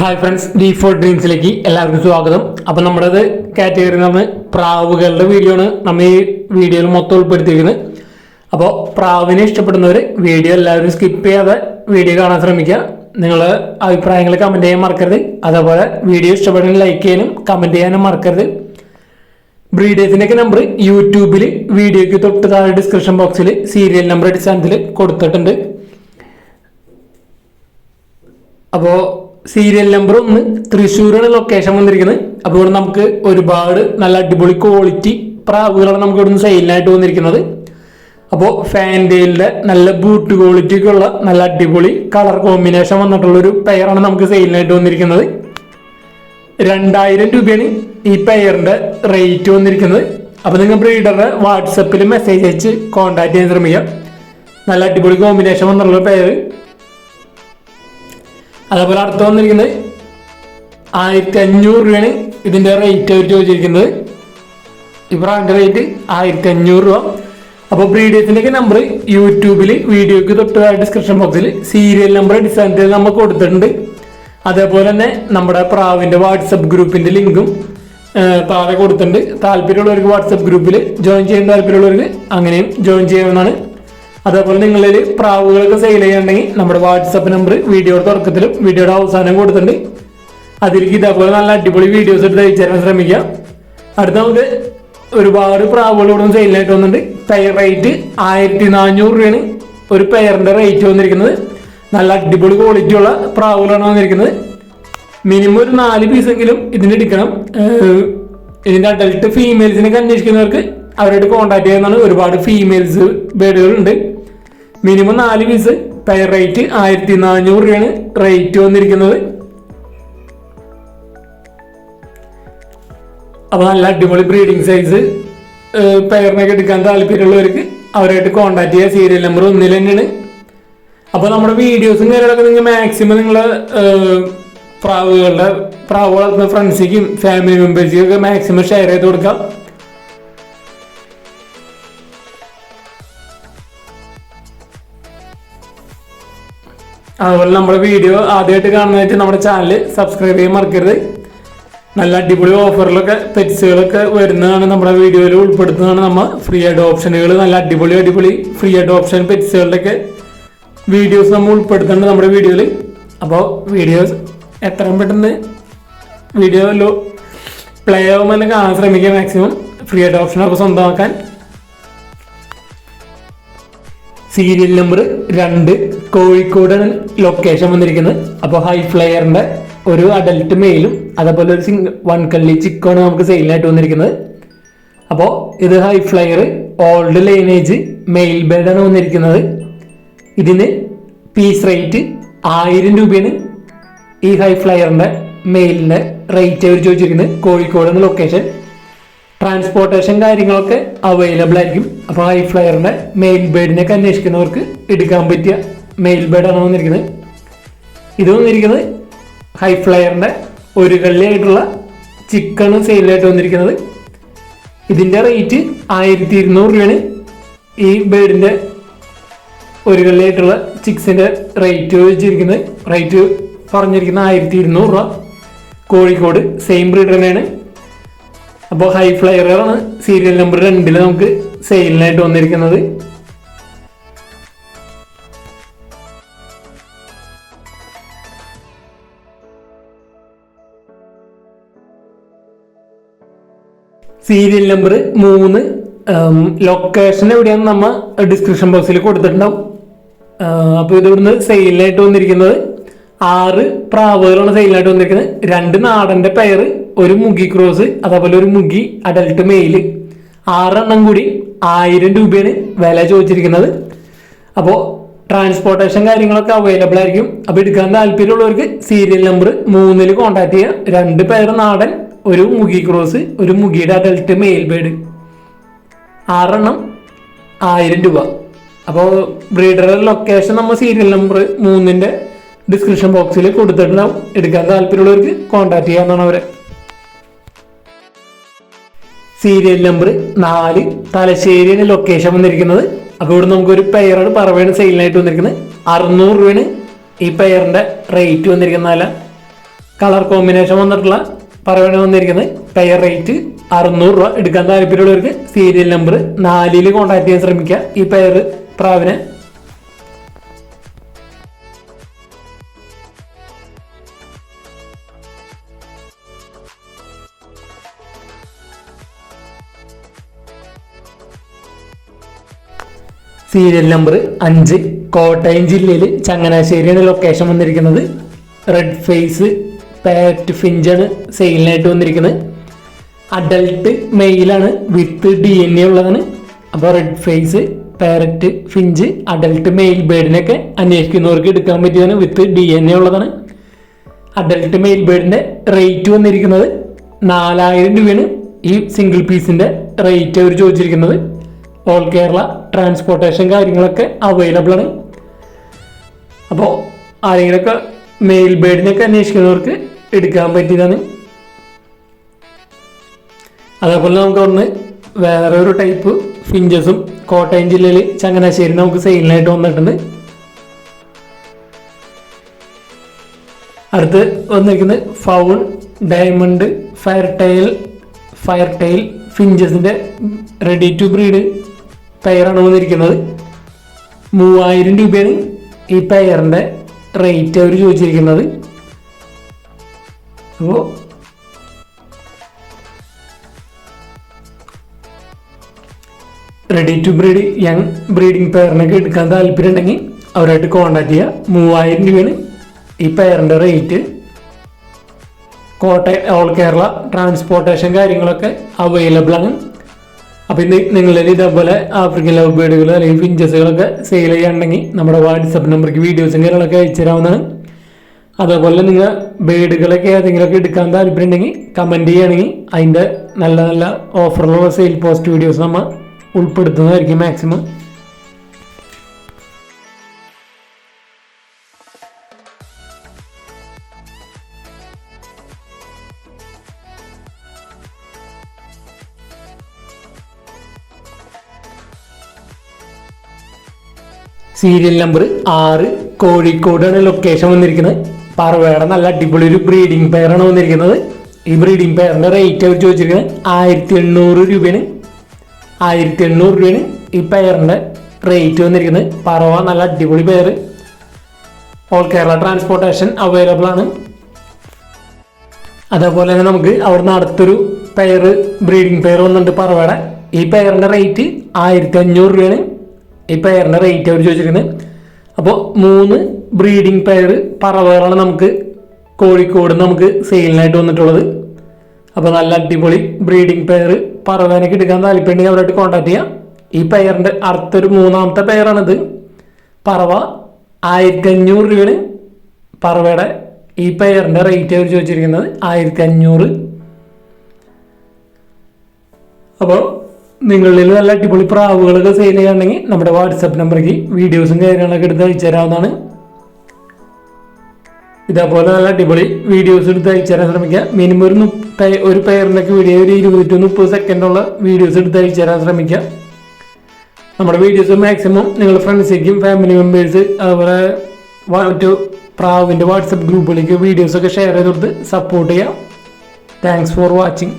Hi friends D four ഡ്രീംസിലേക്ക് എല്ലാവർക്കും സ്വാഗതം. അപ്പം നമ്മുടേത് കാറ്റഗറി നമ്മൾ പ്രാവുകളുടെ വീഡിയോ ആണ് നമ്മൾ ഈ വീഡിയോയിൽ മൊത്തം ഉൾപ്പെടുത്തിയിരിക്കുന്നത്. അപ്പോൾ പ്രാവിനെ ഇഷ്ടപ്പെടുന്നവർ വീഡിയോ എല്ലാവരും സ്കിപ്പ് ചെയ്യാതെ വീഡിയോ കാണാൻ ശ്രമിക്കുക. നിങ്ങൾ അഭിപ്രായങ്ങൾ കമന്റ് ചെയ്യാൻ മറക്കരുത്. അതേപോലെ വീഡിയോ ഇഷ്ടപ്പെടുന്ന ലൈക്ക് ചെയ്യാനും കമന്റ് ചെയ്യാനും മറക്കരുത്. ബ്രീഡേഴ്സിന്റെയൊക്കെ നമ്പർ യൂട്യൂബിൽ വീഡിയോയ്ക്ക് തൊട്ട് താഴെ ഡിസ്ക്രിപ്ഷൻ ബോക്സിൽ സീരിയൽ നമ്പർ അടിസ്ഥാനത്തിൽ കൊടുത്തിട്ടുണ്ട്. അപ്പോൾ സീരിയൽ നമ്പർ ഒന്ന് തൃശ്ശൂരാണ് ലൊക്കേഷൻ വന്നിരിക്കുന്നത്. അപ്പോൾ ഇവിടെ നമുക്ക് ഒരുപാട് നല്ല അടിപൊളി ക്വാളിറ്റി പ്രാവുകളാണ് നമുക്ക് ഇവിടുന്ന് സെയിലിനായിട്ട് വന്നിരിക്കുന്നത്. അപ്പോൾ ഫാന്റെയിലിന്റെ നല്ല ബൂട്ട് ക്വാളിറ്റി ഒക്കെ ഉള്ള നല്ല അടിപൊളി കളർ കോമ്പിനേഷൻ വന്നിട്ടുള്ള ഒരു പെയറാണ് നമുക്ക് സെയിലിനായിട്ട് വന്നിരിക്കുന്നത്. രണ്ടായിരം രൂപയാണ് ഈ പെയറിന്റെ റേറ്റ് വന്നിരിക്കുന്നത്. അപ്പോൾ നിങ്ങൾ ബ്രീഡറുടെ വാട്സപ്പിൽ മെസ്സേജ് അയച്ച് കോൺടാക്ട് ചെയ്യാൻ ശ്രമിക്കാം. നല്ല അടിപൊളി കോമ്പിനേഷൻ വന്നിട്ടുള്ള പെയർ അതേപോലെ അടുത്ത് വന്നിരിക്കുന്നത് ആയിരത്തി അഞ്ഞൂറ് രൂപയാണ് ഇതിന്റെ റേറ്റ് അവർ ചോദിച്ചിരിക്കുന്നത്. ഈ ബ്രാൻഡ് റേറ്റ് ആയിരത്തി അഞ്ഞൂറ് രൂപ. അപ്പോൾ ബ്രീഡിയത്തിന്റെയൊക്കെ നമ്പർ യൂട്യൂബിൽ വീഡിയോയ്ക്ക് തൊട്ട് ഡിസ്ക്രിപ്ഷൻ ബോക്സിൽ സീരിയൽ നമ്പർ ഡിസൈൻ നമ്മൾ കൊടുത്തിട്ടുണ്ട്. അതേപോലെ തന്നെ നമ്മുടെ പ്രാവിന്റെ വാട്സപ്പ് ഗ്രൂപ്പിന്റെ ലിങ്കും താഴെ കൊടുത്തിട്ടുണ്ട്. താല്പര്യമുള്ളവർക്ക് വാട്സപ്പ് ഗ്രൂപ്പിൽ ജോയിൻ ചെയ്യാൻ താല്പര്യമുള്ളവർക്ക് അങ്ങനെയും ജോയിൻ ചെയ്യാവുന്നതാണ്. അതേപോലെ നിങ്ങളിൽ പ്രാവുകളൊക്കെ സെയിൽ ചെയ്യണമെങ്കിൽ നമ്മുടെ വാട്സപ്പ് നമ്പർ വീഡിയോയുടെ തുടക്കത്തിലും വീഡിയോയുടെ അവസാനം കൊടുത്തിട്ടുണ്ട്. അതിലേക്ക് ഇതേപോലെ നല്ല അടിപൊളി വീഡിയോസ് എടുത്ത് അയച്ചു തരാൻ ശ്രമിക്കുക. അടുത്ത നമുക്ക് ഒരുപാട് പ്രാവുകൾ ഇവിടെ സെയിലായിട്ട് വന്നിട്ടുണ്ട്. പെയർ റേറ്റ് ആയിരത്തി നാനൂറ് രൂപയാണ് ഒരു പെയറിന്റെ റേറ്റ് വന്നിരിക്കുന്നത്. നല്ല അടിപൊളി ക്വാളിറ്റി ഉള്ള പ്രാവുകളാണ് വന്നിരിക്കുന്നത്. മിനിമം ഒരു നാല് പീസെങ്കിലും ഇതിന് എടുക്കണം. ഇതിന്റെ അഡൽട്ട് ഫീമെയിൽസിനൊക്കെ അന്വേഷിക്കുന്നവർക്ക് അവരോട് കോൺടാക്ട് ചെയ്യുന്നതാണ് ഒരുപാട് ഫീമെയിൽസ് ബേഡുകളുണ്ട് മിനിമം നാല് പീസ് പെയർ റേറ്റ് ആയിരത്തി നാനൂറ് രൂപയാണ് റേറ്റ് വന്നിരിക്കുന്നത്. അപ്പോൾ നല്ല അടിപൊളി ബ്രീഡിംഗ് സൈസ് പെയറിനൊക്കെ എടുക്കാൻ താല്പര്യമുള്ളവർക്ക് അവരായിട്ട് കോൺടാക്ട് ചെയ്യുക സീരിയൽ നമ്പർ ഒന്നിൽ തന്നെയാണ്. അപ്പോൾ നമ്മുടെ വീഡിയോസും കാര്യങ്ങളൊക്കെ നിങ്ങൾ മാക്സിമം നിങ്ങൾ പ്രാവുകളുടെ പ്രാവ് വളർത്തുന്ന ഫ്രണ്ട്സിനും ഫാമിലി മെമ്പേഴ്സിക്കും ഒക്കെ മാക്സിമം ഷെയർ ചെയ്ത് കൊടുക്കാം. അതുപോലെ നമ്മുടെ വീഡിയോ ആദ്യമായിട്ട് കാണുന്നതായിട്ട് നമ്മുടെ ചാനൽ സബ്സ്ക്രൈബ് ചെയ്യാൻ മറക്കരുത്. നല്ല അടിപൊളി ഓഫറിലൊക്കെ പെറ്റ്സുകളൊക്കെ വരുന്നതാണ് നമ്മുടെ വീഡിയോയിൽ ഉൾപ്പെടുത്തുന്നതാണ് നമ്മൾ. ഫ്രീ ആയിട്ട് ഓപ്ഷനുകൾ നല്ല അടിപൊളി അടിപൊളി ഫ്രീ ആയിട്ട് ഓപ്ഷൻ പെറ്റ്സുകളുടെയൊക്കെ വീഡിയോസ് നമ്മൾ ഉൾപ്പെടുത്തുന്നുണ്ട് നമ്മുടെ വീഡിയോയിൽ അപ്പോൾ വീഡിയോസ് എത്രയും പെട്ടെന്ന് വീഡിയോ പ്ലേ ആകുമ്പോൾ തന്നെ കാണാൻ ശ്രമിക്കുക മാക്സിമം ഫ്രീ ആയിട്ട് ഓപ്ഷനൊക്കെ സ്വന്തമാക്കാൻ. സീരിയൽ നമ്പർ രണ്ട്. കോഴിക്കോടാണ് ലൊക്കേഷൻ വന്നിരിക്കുന്നത്. അപ്പോൾ ഹൈ ഫ്ലയറിന്റെ ഒരു അഡൽട്ട് മെയിലും അതേപോലെ ഒരു വൺ കള്ളി ചിക്കോണ് നമുക്ക് സെയിലായിട്ട് വന്നിരിക്കുന്നത്. അപ്പോൾ ഇത് high flyer old lineage male ബേഡാണ് വന്നിരിക്കുന്നത്. ഇതിന് പീസ് റേറ്റ് ആയിരം രൂപയാണ് ഈ ഹൈ ഫ്ലയറിന്റെ മെയിലിന്റെ റേറ്റ് അവർ ചോദിച്ചിരിക്കുന്നത്. കോഴിക്കോട് എന്ന ലൊക്കേഷൻ ട്രാൻസ്പോർട്ടേഷൻ കാര്യങ്ങളൊക്കെ അവൈലബിൾ ആയിരിക്കും. അപ്പോൾ ഹൈ ഫ്ലയറിന്റെ മെയിൽ ബേഡിനൊക്കെ അന്വേഷിക്കുന്നവർക്ക് എടുക്കാൻ പറ്റിയ മെയിൽ ബേഡാണ് വന്നിരിക്കുന്നത്. ഇത് വന്നിരിക്കുന്നത് ഹൈ ഫ്ലയറിന്റെ ഒരു കള്ളിയായിട്ടുള്ള ചിക്കണ് സെയിലായിട്ട് വന്നിരിക്കുന്നത്. ഇതിന്റെ റേറ്റ് ആയിരത്തി ഇരുന്നൂറ് രൂപയാണ്. ഈ ബേഡിന്റെ ഒരു കള്ളിയായിട്ടുള്ള ചിക്സിന്റെ റേറ്റ് വെച്ചിരിക്കുന്നത്. റേറ്റ് പറഞ്ഞിരിക്കുന്ന ആയിരത്തി ഇരുന്നൂറ് രൂപ. കോഴിക്കോട് സെയിം ബ്രീഡ് തന്നെയാണ്. അപ്പോൾ ഹൈ ഫ്ലയറാണ് സീരിയൽ നമ്പർ രണ്ടിൽ നമുക്ക് സെയിലിനായിട്ട് വന്നിരിക്കുന്നത്. സീരിയൽ നമ്പർ മൂന്ന് ലൊക്കേഷൻ എവിടെയാണെന്ന് നമ്മൾ ഡിസ്ക്രിപ്ഷൻ ബോക്സിൽ കൊടുത്തിട്ടുണ്ടാവും. അപ്പോൾ ഇത് ഇവിടുന്ന് സെയിലിനായിട്ട് വന്നിരിക്കുന്നത് ആറ് പ്രാവുകളാണ് സെയിലിനായിട്ട് വന്നിരിക്കുന്നത്. രണ്ട് നാടന്റെ പെയർ ഒരു മുഗി ക്രോസ് അതേപോലെ ഒരു മുഗി അഡൽട്ട് മെയിൽ ആറെണ്ണം കൂടി ആയിരം രൂപയാണ് വില ചോദിച്ചിരിക്കുന്നത്. അപ്പോൾ ട്രാൻസ്പോർട്ടേഷൻ കാര്യങ്ങളൊക്കെ അവൈലബിൾ ആയിരിക്കും. അപ്പോൾ എടുക്കാൻ താല്പര്യമുള്ളവർക്ക് സീരിയൽ നമ്പർ മൂന്നിൽ കോൺടാക്ട് ചെയ്യുക രണ്ട് പേർ നാടൻ ഒരു മുഗി ക്രോസ് ഒരു മുഗിയുടെ അഡൽട്ട് മെയിൽ ബേഡ് ആറെണ്ണം ആയിരം രൂപ. അപ്പോൾ ബ്രീഡറുടെ ലൊക്കേഷൻ നമ്മൾ സീരിയൽ നമ്പർ മൂന്നിന്റെ ഡിസ്ക്രിപ്ഷൻ ബോക്സിൽ കൊടുത്തിട്ടുണ്ടാവും എടുക്കാൻ താല്പര്യമുള്ളവർക്ക് കോൺടാക്ട് ചെയ്യാമെന്നാണ് അവരെ. സീരിയൽ നമ്പർ നാല് തലശ്ശേരിയാണ് ലൊക്കേഷൻ വന്നിരിക്കുന്നത്. അപ്പോൾ ഇവിടെ നമുക്കൊരു പെയറാണ് പറവയാണ് സെയിലിനായിട്ട് വന്നിരിക്കുന്നത്. അറുന്നൂറ് രൂപയാണ് ഈ പെയറിന്റെ റേറ്റ് വന്നിരിക്കുന്നതല്ല കളർ കോമ്പിനേഷൻ വന്നിട്ടുള്ള പറവണ വന്നിരിക്കുന്നത് പെയർ റേറ്റ് അറുന്നൂറ് രൂപ എടുക്കാൻ താല്പര്യമുള്ളവർക്ക് സീരിയൽ നമ്പർ നാലിൽ കോൺടാക്ട് ചെയ്യാൻ ശ്രമിക്കുക. ഈ പെയർ പ്രാവിനെ സീരിയൽ നമ്പർ അഞ്ച്. കോട്ടയം ജില്ലയിൽ ചങ്ങനാശ്ശേരിയാണ് ലൊക്കേഷൻ വന്നിരിക്കുന്നത്. റെഡ് ഫേസ് പാറ്റ് ഫിഞ്ചാണ് സെയിലിനായിട്ട് വന്നിരിക്കുന്നത്. അഡൽട്ട് മെയിലാണ് വിത്ത് ഡി എൻ എ ഉള്ളതാണ്. അപ്പോൾ red face parrot finch adult male ബേഡിനൊക്കെ അന്വേഷിക്കുന്നവർക്ക് എടുക്കാൻ പറ്റിയതാണ് വിത്ത് ഡി എൻ എ ഉള്ളതാണ്. അഡൽട്ട് മെയിൽ ബേഡിന്റെ റേറ്റ് വന്നിരിക്കുന്നത് നാലായിരം രൂപയാണ്. ഈ സിംഗിൾ പീസിന്റെ റേറ്റ് അവർ ചോദിച്ചിരിക്കുന്നത്. ഓൾ കേരള ട്രാൻസ്പോർട്ടേഷൻ കാര്യങ്ങളൊക്കെ അവൈലബിൾ ആണ്. അപ്പോൾ ആരെങ്കിലുമൊക്കെ മെയിൽ ബേഡിനൊക്കെ അന്വേഷിക്കുന്നവർക്ക് എടുക്കാൻ പറ്റിയതാണ്. അതേപോലെ നമുക്ക് ഒന്ന് വേറെ ഒരു ടൈപ്പ് ഫിഞ്ചസും കോട്ടയം ജില്ലയിൽ ചങ്ങനാശ്ശേരി നമുക്ക് സെയിലിനായിട്ട് വന്നിട്ടുണ്ട്. അടുത്ത് വന്നിരിക്കുന്നത് fawn diamond fire tile fire tile ഫിഞ്ചസിന്റെ റെഡി ടു ബ്രീഡ് പെയറാണ് വന്നിരിക്കുന്നത്. മൂവായിരം രൂപയാണ് ഈ പെയറിന്റെ റേറ്റ് അവർ ചോദിച്ചിരിക്കുന്നത്. അപ്പോൾ ready to breed young breeding പെയറിനൊക്കെ എടുക്കാൻ താല്പര്യം ഉണ്ടെങ്കിൽ അവരായിട്ട് കോണ്ടാക്ട് ചെയ്യുക മൂവായിരം രൂപയാണ് ഈ പെയറിന്റെ rate Kottayam all Kerala transportation കാര്യങ്ങളൊക്കെ അവൈലബിൾ ആണ്. അപ്പോൾ ഇന്ന് നിങ്ങളിൽ ഇതേപോലെ ആഫ്രിക്കൻ ലവ് ബേഡുകൾ അല്ലെങ്കിൽ ഫിഞ്ചസുകളൊക്കെ സെയിൽ ചെയ്യാനുണ്ടെങ്കിൽ നമ്മുടെ വാട്സപ്പ് നമ്പർക്ക് വീഡിയോസും കാര്യങ്ങളൊക്കെ അയച്ചു തരാവുന്നതാണ് അതേപോലെ നിങ്ങൾ ബേഡുകളൊക്കെ ഏതെങ്കിലുമൊക്കെ എടുക്കാൻ താല്പര്യം ഉണ്ടെങ്കിൽ കമന്റ് ചെയ്യുകയാണെങ്കിൽ അതിന്റെ നല്ല നല്ല ഓഫറിലുള്ള സെയിൽ പോസ്റ്റ് വീഡിയോസ് നമ്മൾ ഉൾപ്പെടുത്തുന്നതായിരിക്കും മാക്സിമം സീരിയൽ നമ്പർ ആറ് കോഴിക്കോടാണ് ലൊക്കേഷൻ വന്നിരിക്കുന്നത്. പറവയുടെ നല്ല അടിപൊളി ഒരു ബ്രീഡിംഗ് പെയറാണ് വന്നിരിക്കുന്നത്. ഈ ബ്രീഡിംഗ് പെയറിന്റെ റേറ്റ് അവർ ചോദിച്ചിരിക്കുന്നത് ആയിരത്തി എണ്ണൂറ് രൂപയാണ് ആയിരത്തി എണ്ണൂറ് രൂപയാണ് ഈ പെയറിന്റെ റേറ്റ് വന്നിരിക്കുന്നത്. പറവ നല്ല അടിപൊളി pair all Kerala transportation available ആണ്. അതേപോലെ തന്നെ നമുക്ക് അവിടുന്ന് അടുത്തൊരു പെയർ ബ്രീഡിംഗ് പെയർ വന്നിട്ടുണ്ട് പറവയുടെ ഈ പെയറിന്റെ റേറ്റ് ആയിരത്തി അഞ്ഞൂറ് രൂപയാണ് ഈ പെയറിന്റെ റേറ്റ് അവർ ചോദിച്ചിരിക്കുന്നത് അപ്പോൾ മൂന്ന് ബ്രീഡിംഗ് പെയർ പറവകളാണ് നമുക്ക് കോഴിക്കോട് നമുക്ക് സെയിലിനായിട്ട് വന്നിട്ടുള്ളത്. അപ്പോൾ നല്ല അടിപൊളി ബ്രീഡിംഗ് പെയർ പറവേനൊക്കെ എടുക്കാൻ താല്പര്യമുണ്ടെങ്കിൽ അവരായിട്ട് കോൺടാക്ട് ചെയ്യാം. ഈ പെയറിന്റെ അടുത്തൊരു മൂന്നാമത്തെ പെയറാണിത് പറവ ആയിരത്തി അഞ്ഞൂറ് രൂപയാണ് പറവയുടെ ഈ പെയറിന്റെ റേറ്റ് അവർ ചോദിച്ചിരിക്കുന്നത് ആയിരത്തി അഞ്ഞൂറ് അപ്പോൾ നിങ്ങളിൽ നല്ല അടിപൊളി പ്രാവുകളൊക്കെ സെയിൽ ചെയ്യുകയാണെങ്കിൽ നമ്മുടെ വാട്സപ്പ് നമ്പറിലേക്ക് വീഡിയോസും കാര്യങ്ങളൊക്കെ എടുത്ത് അയച്ചു തരാവുന്നതാണ് ഇതേപോലെ നല്ല അടിപൊളി വീഡിയോസ് എടുത്ത് അയച്ചു തരാൻ ശ്രമിക്കുക. മിനിമം ഒരു ഒരു പെയറിന്റെയൊക്കെ വീഡിയോ ഒരു ഇരുപത്തി മുപ്പത് സെക്കൻഡുള്ള വീഡിയോസ് എടുത്ത് അയച്ചു തരാൻ ശ്രമിക്കുക. നമ്മുടെ വീഡിയോസ് മാക്സിമം നിങ്ങളുടെ ഫ്രണ്ട്സിലേക്കും ഫാമിലി മെമ്പേഴ്സ് അതുപോലെ മറ്റു പ്രാവിന്റെ വാട്സപ്പ് ഗ്രൂപ്പുകളിലേക്ക് വീഡിയോസൊക്കെ ഷെയർ ചെയ്ത് കൊടുത്ത് സപ്പോർട്ട് ചെയ്യാം താങ്ക്സ് ഫോർ വാച്ചിങ്